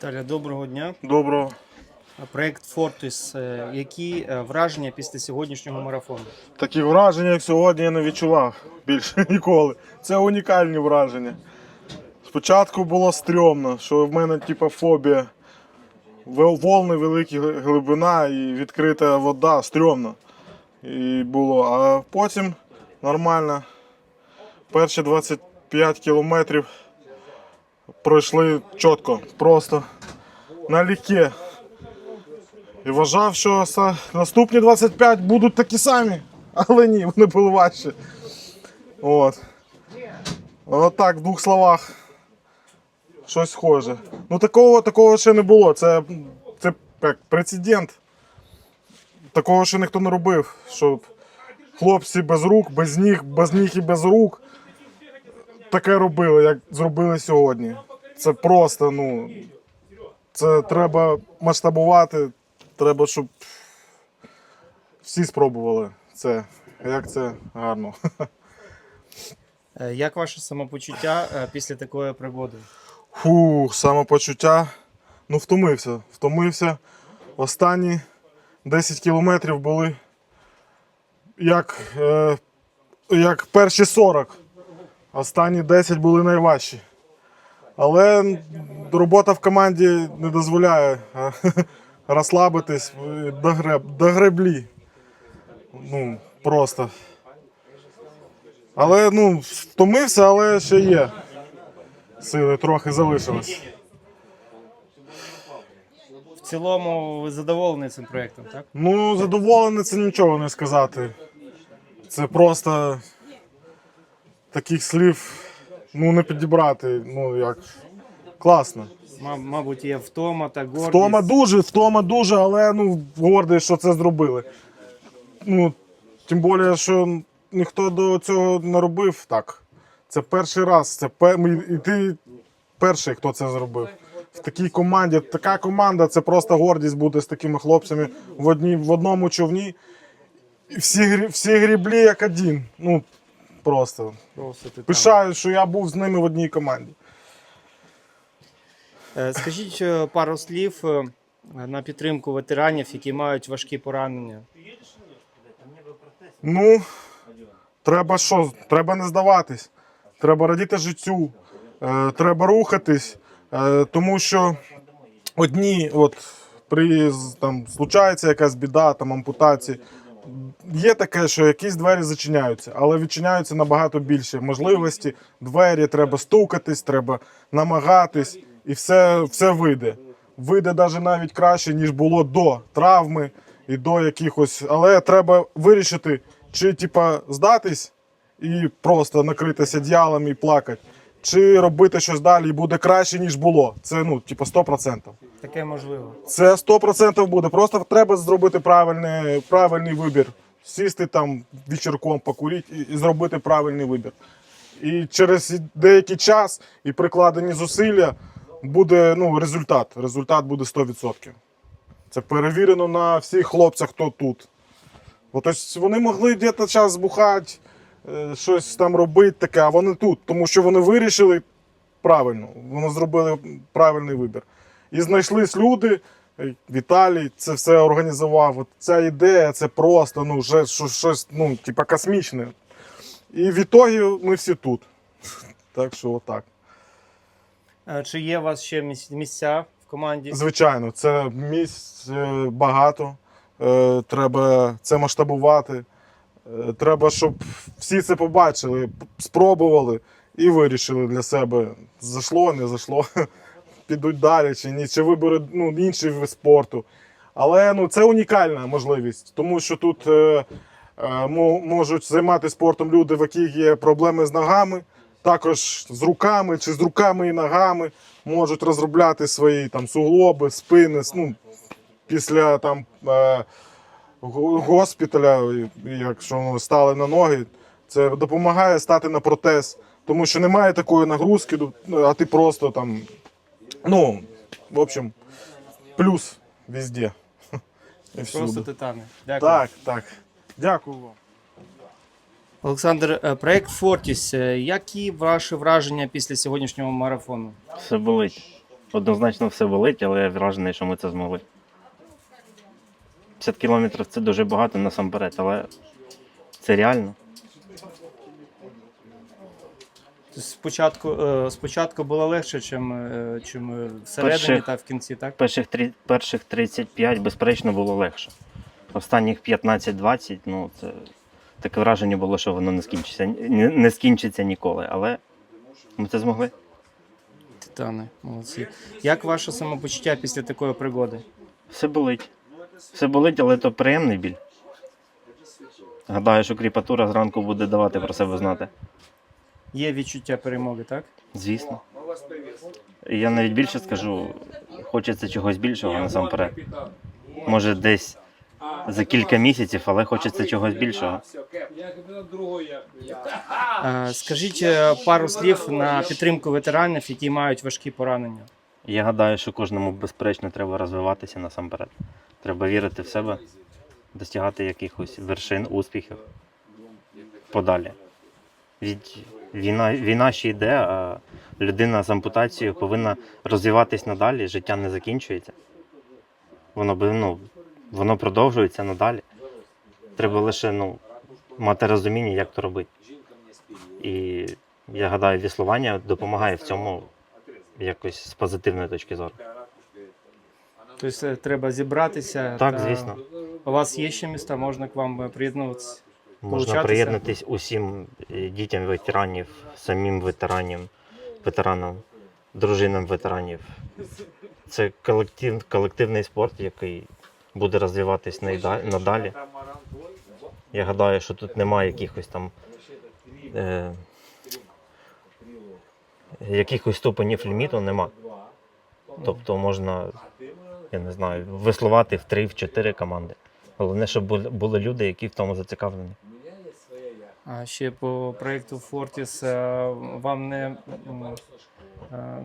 Віталя, доброго дня. Доброго. Проект Fortis. Е, Які е, враження після сьогоднішнього марафону? Такі враження, як сьогодні, я не відчував більше ніколи. Це унікальні враження. Спочатку було стрьомно, що в мене типа фобія. Волни великі глибина і відкрита вода, стрьомно. І було. А потім нормально. Перші 25 кілометрів пройшли чітко, просто налегке. І вважав, що наступні 25 будуть такі самі, але ні, вони були важчі. От. От так, в двох словах. Щось схоже. Ну такого, такого ще не було. Це, це як прецедент. Такого ще ніхто не робив. Щоб хлопці без рук, без ніг, без ніг і без рук таке робили, як зробили сьогодні. Це просто, ну. Це треба масштабувати, треба, щоб всі спробували це. Як це гарно. Е, Як ваше самопочуття е, після такої пригоди? Фу, самопочуття. Ну, втомився. Втомився. Останні 10 кілометрів були як, е, як перші 40. Останні 10 були найважчі. Але робота в команді не дозволяє розслабитись е, до, греб, до греблі. Ну, просто. Але ну, втомився, але ще є. Сили трохи залишилось. В цілому ви задоволені цим проектом, так? Ну, задоволений це нічого не сказати. Це просто таких слів ну, не підібрати. Ну, як. Класно. Ма- Мабуть, є втома та гордість. Втома дуже, втома дуже, але ну, гордий, що це зробили. Ну, тим більше, що ніхто до цього не робив так. Це перший раз. Це пе- ми- і ти перший, хто це зробив. В такій команді. Така команда це просто гордість бути з такими хлопцями в, одній, в одному човні. Всі, всі гріблі як один. Ну, просто. Просто ти там. Пишаю, що я був з ними в одній команді. Е, Скажіть е, пару слів е, на підтримку ветеранів, які мають важкі поранення. Ну, треба що? Треба не здаватись. Треба радіти життю, е, треба рухатись, е, тому що одні, от при з- там случається якась біда, там ампутації. Є таке, що якісь двері зачиняються, але відчиняються набагато більше можливості. Двері треба стукатись, треба намагатись, і все, все вийде. Вийде навіть навіть краще, ніж було до травми і до якихось. Але треба вирішити, чи типа здатись і просто накритися одіялом і плакати, чи робити щось далі буде краще, ніж було. Це ну, типа 100%. Таке можливо. Це 100% буде. Просто треба зробити правильний, правильний вибір. Сісти там вечірком, покурити і, і зробити правильний вибір. І через деякий час і прикладені зусилля буде ну, результат. Результат буде 100%. Це перевірено на всіх хлопцях, хто тут. От, ось вони могли десь час збухати, щось там робити таке, а вони тут, тому що вони вирішили правильно, вони зробили правильний вибір. І знайшлись люди. е, Віталій це все організував. От ця ідея це просто ну, вже щось, ну, типа космічне. І в ітогі ми всі тут. Так що отак. Е, Чи є у вас ще місця в команді? Звичайно, це місць е, багато. Е, Треба це масштабувати. Е, Треба, щоб всі це побачили, спробували і вирішили для себе, зайшло, не зайшло, підуть далі чи ні, чи виберуть ну, інший вид спорту. Але ну, це унікальна можливість, тому що тут е, е, можуть займатися спортом люди, в яких є проблеми з ногами, також з руками чи з руками і ногами можуть розробляти свої там суглоби, спини. Ну, після там е, госпіталя, якщо стали на ноги, це допомагає стати на протез, тому що немає такої нагрузки, ну, а ти просто там. Ну, в общем, плюс везде. І Просто всюди. титани. Дякую. Так, так. Дякую вам. Олександр, е, проект Fortis. е, Які ваші враження після сьогоднішнього марафону? Все болить. Однозначно все болить, але я вражений, що ми це змогли. 50 кілометрів це дуже багато насамперед, але це реально. Спочатку, е, спочатку було легше, чим, е, чим е, всередині Перших- та в кінці, так? Перших, перших 35, безперечно, було легше. Останніх 15-20, ну це таке враження було, що воно не скінчиться, не, не скінчиться ніколи, але ми це змогли. Титани, молодці. Як ваше самопочуття після такої пригоди? Все болить. Все болить, але то приємний біль. Гадаю, що кріпатура зранку буде давати про себе знати. Є відчуття перемоги, так? Звісно. Я навіть більше скажу, хочеться чогось більшого насамперед. Може, десь за кілька місяців, але хочеться чогось більшого. Е, Скажіть е, пару слів на підтримку ветеранів, які мають важкі поранення. Я гадаю, що кожному безперечно треба розвиватися насамперед. Треба вірити в себе, досягати якихось вершин, успіхів подалі. Війна, війна ще йде, а людина з ампутацією повинна розвиватись надалі, життя не закінчується. Воно ну, воно продовжується надалі. Треба лише ну, мати розуміння, як то робити. І я гадаю, віслування допомагає в цьому якось з позитивної точки зору. Тобто треба зібратися. Так, та- звісно. У вас є ще міста, можна к вам е, приєднуватися. Можна приєднатись усім е, дітям ветеранів, самим ветеранам, ветеранам, дружинам ветеранів. Це колектив, колективний спорт, який буде розвиватись надалі. Я гадаю, що тут немає якихось там е, якихось ступенів ліміту нема. Тобто можна, я не знаю, веслувати в три, в чотири команди. Головне, щоб були- люди, які в тому зацікавлені. А ще по проєкту Fortis е, вам не е,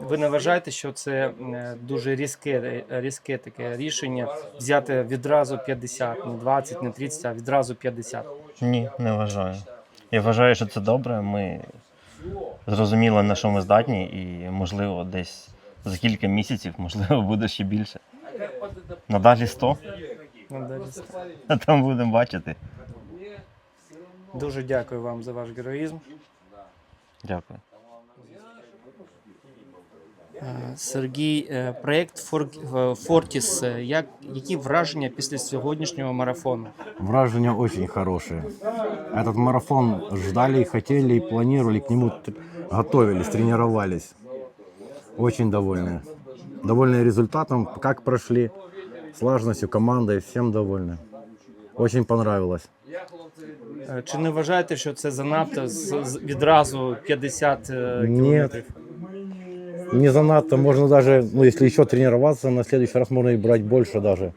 ви не вважаєте, що це е, дуже різке, різке таке рішення взяти відразу 50, не 20, не 30, а відразу 50. Ні, не вважаю. Я вважаю, що це добре. Ми зрозуміли, на що ми здатні, і можливо, десь за кілька місяців, можливо, буде ще більше. Надалі 100, Ну, далі. а там будемо бачити. Дуже дякую вам за ваш героїзм. Дякую. Е, Сергій, е, проєкт е, е, як, які враження після сьогоднішнього марафону? Вражения очень хорошие. Этот марафон ждали, и хотели, и планировали, к нему готовились, тренировались. Очень довольны. Довольны результатом, как прошли, слаженностью командой, всем довольны. Очень понравилось. Е, Чи не вважаєте, що це занадто з, з- відразу 50 е, Ні. кілометрів? Не занадто, можно даже, ну если еще тренироваться, на следующий раз можно и брать больше даже.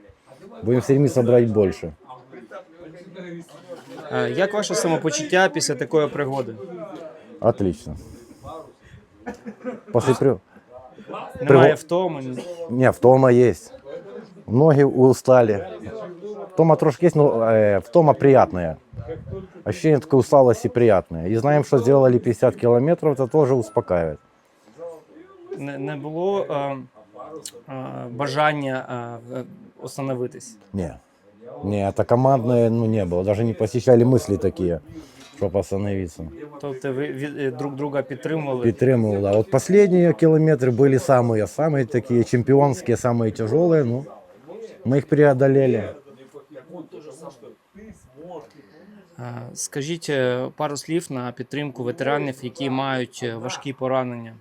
Будем стремиться брать больше. Е, Як ваше самопочуття після такої пригоди? Отлично. После при... Немає втоми? Не, втома есть. Ноги устали. Втома трошки есть, но э, втома приятная. Ощущение такой усталости приятное. И знаем, что сделали 50 километров, это тоже успокаивает. Не, не було е, е, бажання е, е, остановитись? Не. Не, это командное, ну, не было. Даже не посещали мысли такие, чтобы остановиться. Тобто ви від- е, друг друга підтримували? Підтримувал, да. Вот последние километры были самые, самые такие чемпионские, самые тяжелые, ну, мы их преодолели. Е, Скажіть е, пару слів на підтримку ветеранів, які мають е, важкі поранення.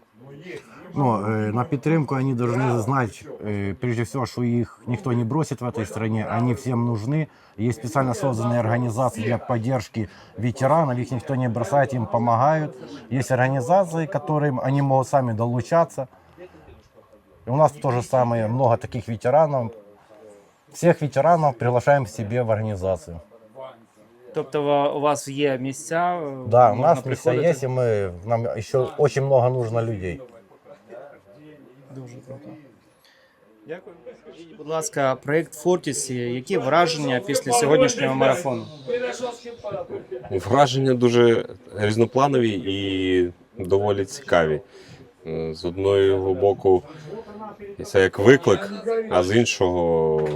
Ну, э, на підтримку они должны знать, э, прежде всего, что их никто не бросит в этой стране, они всем нужны. Есть специально созданные организации для поддержки ветеранов, их никто не бросает, им помогают. Есть организации, которым они могут сами долучаться. И у нас то же самое, много таких ветеранов. Всех ветеранов приглашаем к себе в организацию. Тобто ва- у вас є місця? е, Да, у можна нас места приходити? есть, и мы, нам еще очень много нужно людей. Дуже круто. Дякую. Скажіть, будь ласка, проєкт Fortis, які враження після сьогоднішнього марафону? Враження дуже різнопланові і доволі цікаві. З одного боку, це як виклик, а з іншого,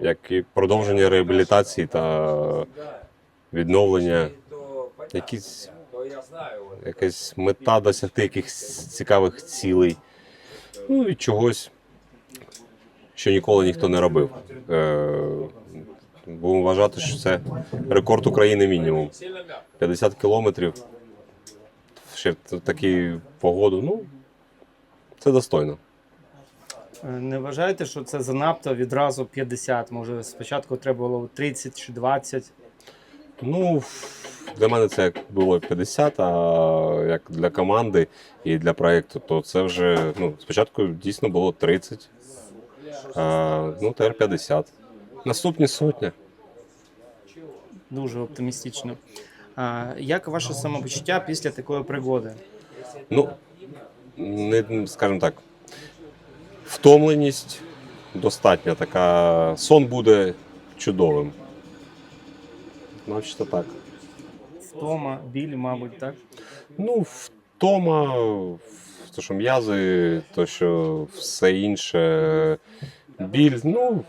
як і продовження реабілітації та відновлення, якісь, якась мета досягти якихось цікавих цілей, ну і чогось, що ніколи ніхто не робив. Е, Будемо вважати, що це рекорд України мінімум. 50 кілометрів ще в таку погоду. Ну, це достойно. Е, Не вважаєте, що це занадто відразу 50? Може, спочатку треба було 30 чи 20? Ну, для мене це як було 50, а як для команди і для проєкту, то це вже ну, спочатку дійсно було 30, а, ну тепер 50. Наступні сотня. Дуже оптимістично. А, як ваше самопочуття після такої пригоди? Ну, не, скажімо так, втомленість достатня така. Сон буде чудовим. Наче так. Втома, біль, мабуть, так? Ну, втома, то, що м'язи, то, що все інше, біль, ну,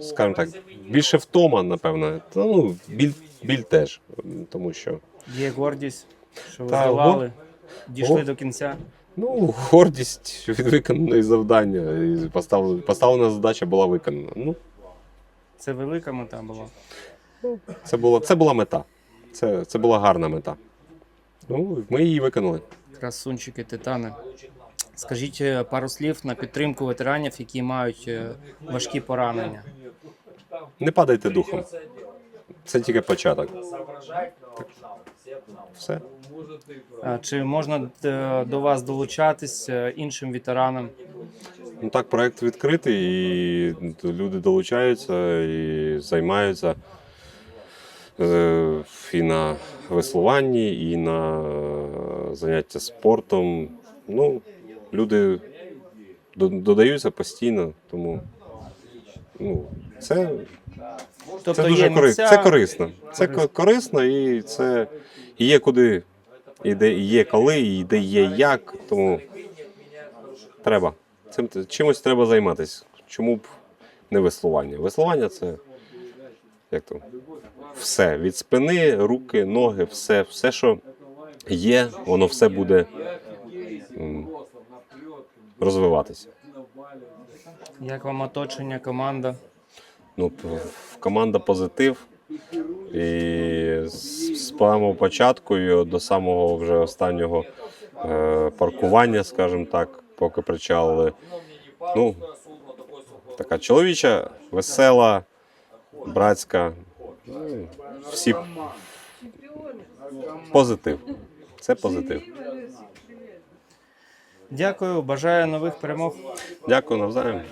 скажімо так, більше втома, напевно. Та, ну, біль, біль теж, тому що. Є гордість, що ви Та, здолали, дійшли до кінця. Ну, гордість від виконаної завдання. І поставлена, поставлена задача була виконана. Ну, Це велика мета була. це була, це була мета. Це, це була гарна мета. Ну, ми її виконали. Красунчики, титани. Скажіть е, пару слів на підтримку ветеранів, які мають е, важкі поранення. Не падайте духом. Це тільки початок. Все. А Чи можна е, до вас долучатись іншим ветеранам? Ну так, проект відкритий, і люди долучаються і займаються і на веслуванні, і на е, заняття спортом. Ну, люди додаються постійно, тому ну, це, Тобто це дуже є кори... місця, це корисно. Це корисно і це і є куди, і де є коли, і де є як. Тому треба. Цим чимось треба займатися. Чому б не веслування? Веслування це як то все. Від спини, руки, ноги, все, все, що є, воно все буде розвиватися. Як вам оточення, команда? Ну, команда позитив. І з з самого початку і до самого вже останнього е, паркування, скажімо так, поки причалили. Ну, така чоловіча, весела, братська. Ну, всі позитив. Це позитив. Дякую, бажаю нових перемог. Дякую навзаєм.